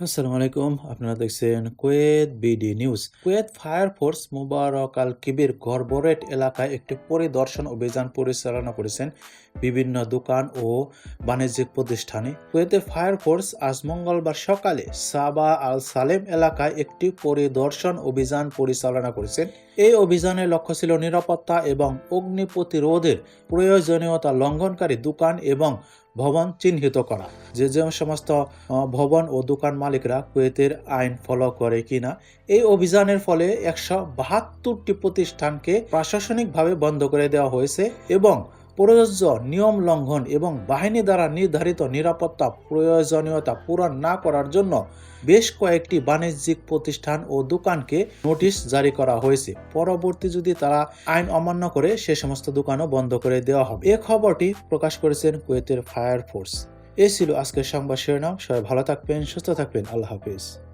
আসসালামু আলাইকুম আপনারা দেখছেন Kuwait BD news. Kuwait fire force Mubarak Al Kabeer governorate এলাকায় একটি পরিদর্শন অভিযান পরিচালনা করেছেন বিভিন্ন দোকান ও বাণিজ্যিক প্রতিষ্ঠানে। কুয়েতের ফায়ার ফোর্স আজ মঙ্গলবার সকালে সাবা আল সালেম এলাকায় একটি পরিদর্শন অভিযান পরিচালনা করেছেন। এই অভিযানের লক্ষ্য ছিল নিরাপত্তা এবং অগ্নি প্রতিরোধের প্রয়োজনীয়তা লঙ্ঘনকারী দোকান এবং ভবন চিহ্নিত করা। যে যে সমস্ত ভবন ও দোকান মালিকরা কুয়েতের আইন ফলো করে কিনা, এই অভিযানের ফলে একশো বাহাত্তরটি প্রতিষ্ঠানকে প্রশাসনিকভাবে বন্ধ করে দেওয়া হয়েছে এবং প্রযোজ্য নিয়ম লঙ্ঘন এবং বাহিনী দ্বারা নির্ধারিত নিরাপত্তা, প্রয়োজনীয়তা পূরণ না করার জন্য বেশ কয়েকটি বাণিজ্যিক প্রতিষ্ঠান ও দোকানকে নোটিশ জারি করা হয়েছে। পরবর্তী যদি তারা আইন অমান্য করে, সে সমস্ত দোকানও বন্ধ করে দেওয়া হবে। এ খবরটি প্রকাশ করেছেন কুয়েতের ফায়ার ফোর্স। এ ছিল আজকের সংবাদ শিরোনাম। সবাই ভালো থাকবেন, সুস্থ থাকবেন। আল্লাহ হাফিজ।